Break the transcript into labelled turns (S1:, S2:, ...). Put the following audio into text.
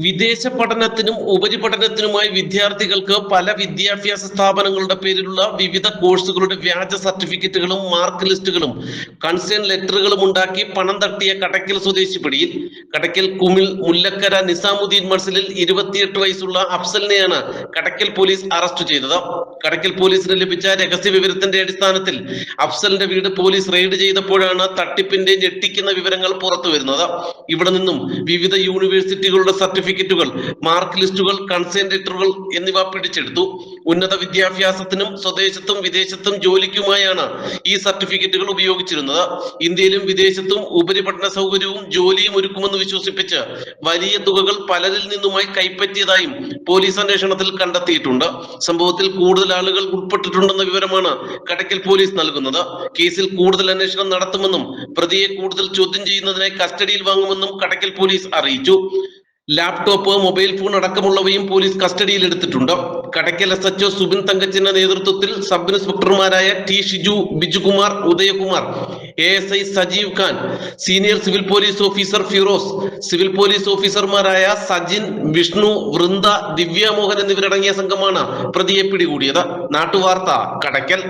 S1: വിദേശ പഠനത്തിനും ഉപരിപഠനത്തിനുമായി വിദ്യാർത്ഥികൾക്ക് പല വിദ്യാഭ്യാസ സ്ഥാപനങ്ങളുടെ പേരിലുള്ള വിവിധ കോഴ്സുകളുടെ വ്യാജ സർട്ടിഫിക്കറ്റുകളും മാർക്ക് ലിസ്റ്റുകളും കൺസേൺ ലെറ്ററുകളും ഉണ്ടാക്കി പണം തട്ടിയ കടക്കൽ സ്വദേശി പിടിയിൽ കടക്കൽ കുമിൽ മുല്ലക്കര നിസാമുദ്ദീൻ മർസലിൽ ഇരുപത്തിയെട്ട് വയസ്സുള്ള അഫ്സലിനെയാണ് കടക്കൽ പോലീസ് അറസ്റ്റ് ചെയ്തത്. കടക്കൽ പോലീസിന് ലഭിച്ച രഹസ്യ വിവരത്തിന്റെ അടിസ്ഥാനത്തിൽ അഫ്സലിന്റെ വീട് പോലീസ് റെയ്ഡ് ചെയ്തപ്പോഴാണ് തട്ടിപ്പിന്റെ ഞെട്ടിക്കുന്ന വിവരങ്ങൾ പുറത്തു വരുന്നത് ഇവിടെ നിന്നും വിവിധ യൂണിവേഴ്സിറ്റികളുടെ സർട്ടിഫിക്കറ്റുകൾ മാർക്ക് ലിസ്റ്റുകൾ കൺസെൻട്രേറ്ററുകൾ എന്നിവ പിടിച്ചെടുത്തു. ഉന്നത വിദ്യാഭ്യാസത്തിനും സ്വദേശത്തും വിദേശത്തും ജോലിക്കുമായാണ് ഈ സർട്ടിഫിക്കറ്റുകൾ ഉപയോഗിച്ചിരുന്നത്. ഇന്ത്യയിലും വിദേശത്തും ഉപരിപഠന സൗകര്യവും ജോലിയും ഒരുക്കുമെന്ന് വിശ്വസിപ്പിച്ച് വലിയ തുകകൾ പലരിൽ നിന്നുമായി കൈപ്പറ്റിയതായും പോലീസ് അന്വേഷണത്തിൽ കണ്ടെത്തിയിട്ടുണ്ട്. സംഭവത്തിൽ കൂടുതൽ ആളുകൾ ഉൾപ്പെട്ടിട്ടുണ്ടെന്ന വിവരമാണ് കടക്കൽ പോലീസ് നൽകുന്നത്. കേസിൽ കൂടുതൽ അന്വേഷണം നടത്തുമെന്നും പ്രതിയെ കൂടുതൽ ചോദ്യം ചെയ്യുന്നതിനായി കസ്റ്റഡിയിൽ വാങ്ങുമെന്നും കടക്കൽ പോലീസ് അറിയിച്ചു. ലാപ്ടോപ്പ് മൊബൈൽ ഫോൺ അടക്കമുള്ളവയും പോലീസ് കസ്റ്റഡിയിൽ എടുത്തിട്ടുണ്ട്. Kadakkal S H O Subin തങ്കച്ചിന്റെ നേതൃത്വത്തിൽ sub ഇൻസ്പെക്ടർമാരായ T Shiju Bijukumar Udayakumar A S I Sajeev Khan senior civil police officer Firoz civil police ഓഫീസർമാരായ സജിൻ വിഷ്ണു വൃന്ദ ദിവ്യ മോഹൻ എന്നിവരടങ്ങിയ സംഘമാണ് പ്രതിയെ പിടികൂടിയത്. നാട്ടുവാർത്ത കടയ്ക്കൽ.